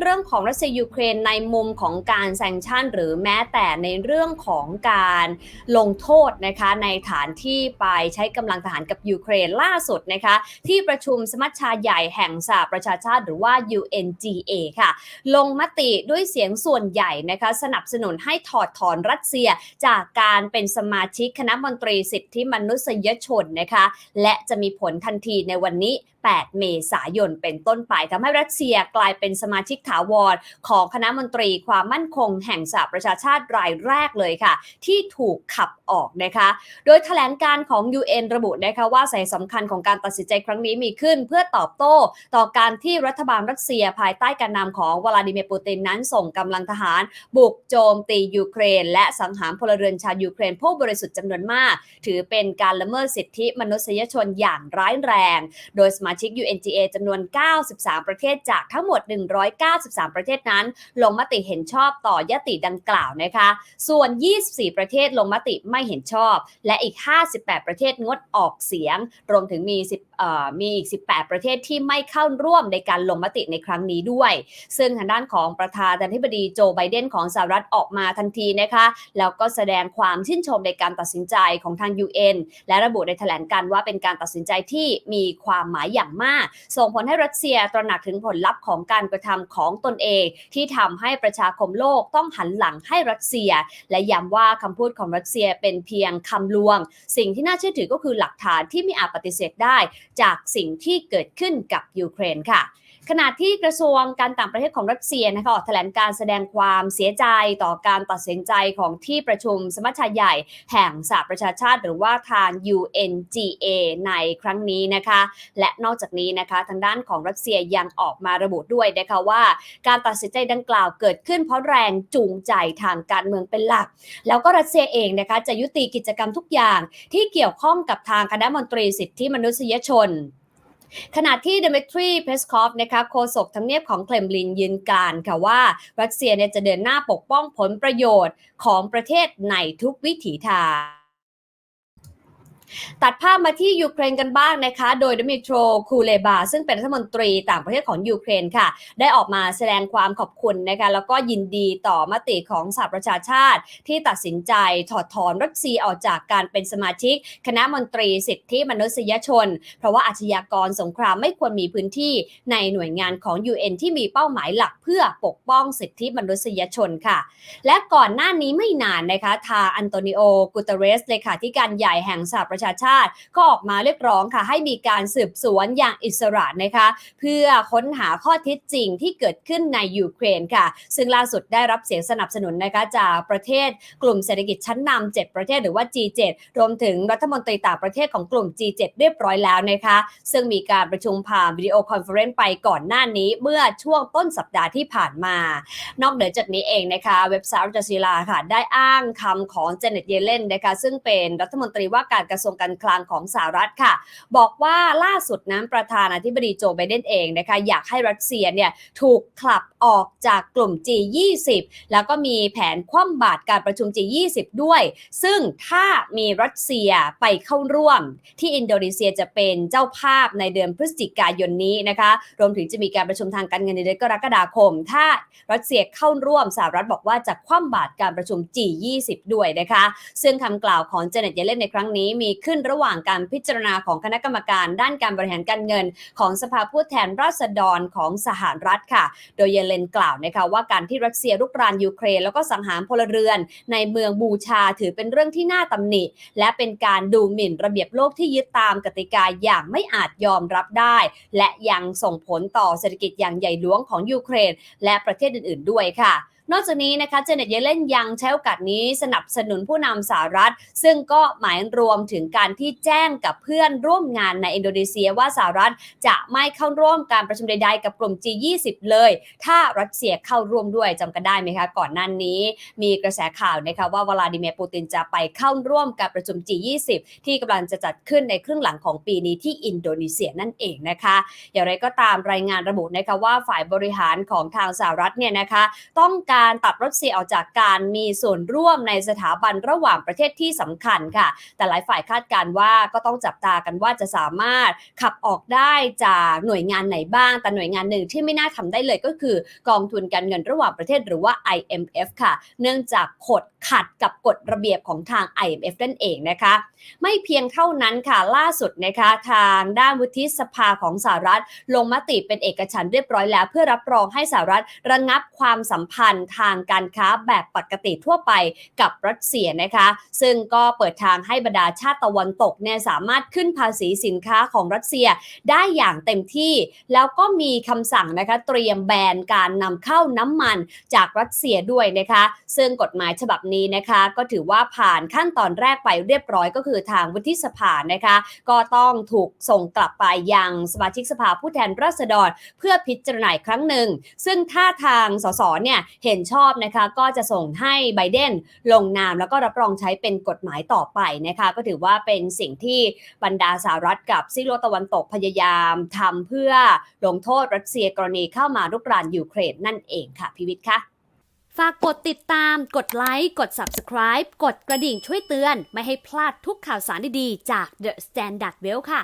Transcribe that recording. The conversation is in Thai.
เรื่องของรัสเซียยูเครนในมุมของการแซงชั่น หรือแม้แต่ในเรื่องของการลงโทษนะคะในฐานที่ไปใช้กำลังทหารกับยูเครนล่าสุดนะคะที่ประชุมสมัชชาใหญ่แห่งสหประชาชาติหรือว่า UNGA ค่ะ ลงมติด้วยเสียงส่วนใหญ่นะคะสนับสนุนให้ถอดถอนรัสเซียจากการเป็นสมาชิกคณะมนตรีสิทธิมนุษยชนนะคะและจะมีผลทันทีในวันนี้8 เมษายนเป็นต้นไปทำให้รัสเซียกลายเป็นสมาชิกถาวรของคณะมนตรีความมั่นคงแห่งสหประชาชาติรายแรกเลยค่ะ ที่ถูกขับออกนะคะ โดยแถลงการของ UN ระบุนะคะว่าสาเหตุสำคัญของการตัดสินใจครั้งนี้มีขึ้น เพื่อตอบโต้ต่อการที่รัฐบาลรัสเซียภายใต้การนำของวลาดิเมียร์ปูตินนั้นส่งกำลังทหาร บุกโจมตียูเครน และสังหารพลเรือนชาวยูเครนผู้บริสุทธิ์จำนวนมาก ถือเป็นการละเมิดสิทธิมนุษยชนอย่างร้ายแรง โดยสมาชิก UNGA จำนวน 93 ประเทศจากทั้งหมด 193 ประเทศนั้น ลงมติเห็นชอบต่อยติดังกล่าวนะคะ ส่วน 24 ประเทศลงมติไม่เห็นชอบ และอีก 58 ประเทศงดออกเสียง รวมถึงมี10มีอีก 18 ประเทศที่ไม่เข้าร่วมในการลงมติในครั้งนี้ด้วย ซึ่งทางด้านของประธานาธิบดีโจไบเดนของสหรัฐออกมาทันทีนะคะแล้วก็แสดงความชื่นชมในการตัดสินใจของทาง UN และระบุในแถลงการว่าเป็นการตัดสินใจที่มีความหมายอย่างมาก ส่งผลให้รัสเซียตระหนักถึงผลลัพธ์ของการกระทำของตนเอง ที่ทำให้ประชาคมโลกต้องหันหลังให้รัสเซีย และย้ำว่าคำพูดของรัสเซียเป็นเพียงคำลวง สิ่งที่น่าเชื่อถือก็คือหลักฐานที่ไม่อาจปฏิเสธได้ จากสิ่งที่เกิดขึ้นกับยูเครนค่ะ ขณะที่กระทรวงการต่างประเทศของรัสเซียนะคะออกแถลงการแสดงความเสียใจต่อการตัดสินใจของที่ประชุมสมัชชาใหญ่แห่งสหประชาชาติหรือว่าทาง UNGA ในครั้งนี้นะคะ และนอกจากนี้นะคะทางด้านของรัสเซียยังออกมาระบุด้วยนะคะว่า การตัดสินใจดังกล่าวเกิดขึ้นเพราะแรงจูงใจทางการเมืองเป็นหลัก แล้วก็รัสเซียเองนะคะจะยุติกิจกรรมทุกอย่างที่เกี่ยวข้องกับทางคณะมนตรีสิทธิมนุษยชน ขณะที่เดเมทรีเพสคอฟนะคะโฆษกทำเนียบของเคลมลินยืนการค่ะว่ารัสเซียเนี่ยจะเดินหน้าปกป้องผลประโยชน์ของประเทศในทุกวิถีทาง ตัดภาพมาที่ยูเครนกันบ้างนะคะ โดยดมิโตรคูเลบา ซึ่งเป็นรัฐมนตรีต่างประเทศของยูเครนค่ะ ได้ออกมาแสดงความขอบคุณนะคะแล้วก็ยินดีต่อมติของสหประชาชาติ ที่ตัดสินใจถอดถอนรัสเซียออกจากการเป็นสมาชิก คณะมนตรีสิทธิมนุษยชน เพราะว่าอาชญากรสงครามไม่ควรมีพื้นที่ในหน่วยงานของ UN ที่มีเป้าหมายหลักเพื่อปกป้องสิทธิมนุษยชนค่ะ และก่อนหน้านี้ไม่นานนะคะทาอันโตนิโอ กูเตเรสเลขาธิการใหญ่แห่งสหประชาชาติก็ออกมาเรียกร้องค่ะ ให้มีการสืบสวนอย่างอิสระนะคะ เพื่อค้นหาข้อเท็จจริงที่เกิดขึ้นในยูเครนค่ะ ซึ่งล่าสุดได้รับเสียงสนับสนุนนะคะจากประเทศกลุ่มเศรษฐกิจชั้นนำ7ประเทศหรือว่า G7 รวมถึงรัฐมนตรีต่างประเทศของกลุ่ม G7 เรียบร้อยแล้วนะคะ ซึ่งมีการประชุมผ่านวิดีโอคอนเฟอเรนซ์ไปก่อนหน้านี้ เมื่อช่วงต้นสัปดาห์ที่ผ่านมา นอกเหนือจากนี้เองนะคะ เว็บไซต์จัซีลาค่ะ ได้อ้างคำของเจเน็ตเยเลนนะคะซึ่งเป็นรัฐมนตรีว่าการกระทรวงการคลังของสหรัฐค่ะ บอกว่าล่าสุดนั้นประธานาธิบดีโจไบเดนเองนะคะอยากให้รัสเซียเนี่ยถูกคลับออกจากกลุ่ม G20 แล้วก็มีแผนคว่ำบาตรการประชุม G20 ด้วย ซึ่งถ้ามีรัสเซียไปเข้าร่วม ที่อินโดนีเซียจะเป็นเจ้าภาพในเดือนพฤศจิกายนนี้นะคะรวมถึงจะมีการประชุมทางการเงินในเดือนกรกฎาคม ถ้ารัสเซียเข้าร่วมสหรัฐบอกว่าจะคว่ำบาตรการประชุม G20 ด้วยนะคะ ซึ่งคำกล่าวของเจเน็ตเยเลนในครั้งนี้มีขึ้นระหว่างการพิจารณาของคณะกรรมการด้านการบริหารการเงิน ของสภาผู้แทนราษฎรของสหรัฐค่ะ โดยเยเลนกล่าวนะคะว่าการที่รัสเซียรุกรานยูเครน แล้วก็สังหารพลเรือน ในเมืองบูชาถือเป็นเรื่องที่น่าตำหนิ และเป็นการดูหมิ่นระเบียบโลกที่ยึดตามกติกาอย่างไม่อาจยอมรับได้ และยังส่งผลต่อเศรษฐกิจอย่างใหญ่หลวงของยูเครน และประเทศอื่น ๆ ด้วยค่ะ นอกจากนี้นะคะเจเน็ตเยเลนยังใช้โอกาสนี้สนับสนุนผู้นำสหรัฐ ซึ่งก็หมายรวมถึงการที่แจ้งกับเพื่อนร่วมงานในอินโดนีเซียว่าสหรัฐจะไม่เข้าร่วมการประชุมใด ๆ กับกลุ่ม G20 เลย ถ้ารัสเซียเข้าร่วมด้วยจำกันได้ไหมคะ ก่อนหน้านี้มีกระแสข่าวนะคะว่าวลาดิเมียร์ปูตินจะไปเข้าร่วมการประชุม G20 ที่กำลังจะจัดขึ้นในครึ่งหลังของปีนี้ที่อินโดนีเซียนั่นเองนะคะ อย่างไรก็ตามรายงานระบุนะคะว่าฝ่ายบริหารของทางสหรัฐเนี่ยนะคะต้องการการตัดรัสเซียออกจากการมีส่วนร่วมในสถาบันระหว่างประเทศที่สำคัญค่ะ แต่หลายฝ่ายคาดการณ์ว่าก็ต้องจับตากันว่าจะสามารถขับออกได้จากหน่วยงานไหนบ้าง แต่หน่วยงานหนึ่งที่ไม่น่าทำได้เลยก็คือกองทุนการเงินระหว่างประเทศหรือว่า IMF ค่ะ เนื่องจากขดขัดกับกฎระเบียบของทาง IMF นั่นเองนะคะ ไม่เพียงเท่านั้นค่ะล่าสุดนะคะทางด้านวุฒิสภาของสหรัฐ ลงมติเป็นเอกฉันท์เรียบร้อยแล้ว เพื่อรับรองให้สหรัฐระงับความสัมพันธ์ทางการค้าแบบปกติทั่วไปกับรัสเซียนะคะ ซึ่งก็เปิดทางให้บรรดาชาติตะวันตกเนี่ยสามารถขึ้นภาษีสินค้าของรัสเซียได้อย่างเต็มที่ แล้วก็มีคำสั่งนะคะเตรียมแบนการนำเข้าน้ำมันจากรัสเซียด้วยนะคะ ซึ่งกฎหมายฉบับนี้นะคะ ก็ถือว่าผ่านขั้นตอนแรกไปเรียบร้อยก็คือทางวุฒิสภานะคะ ก็ต้องถูกส่งกลับไปยังสมาชิกสภาผู้แทนราษฎร เพื่อพิจารณาอีกครั้งหนึ่ง ซึ่งถ้าทางสสเนี่ยเห็นชอบนะคะก็จะส่งให้ไบเดนลงนาม แล้วก็รับรองใช้เป็นกฎหมายต่อไปนะคะก็ถือว่าเป็นสิ่งที่บรรดาสหรัฐกับซีโลกตะวันตกพยายามทำเพื่อลงโทษรัสเซียกรณีเข้ามารุกรานยูเครนนั่นเองค่ะพิวิทย์คะฝากกดติดตาม กดไลค์ กด Subscribe กดกระดิ่งช่วยเตือน ไม่ให้พลาดทุกข่าวสารดีๆ จาก The Standard Well ค่ะ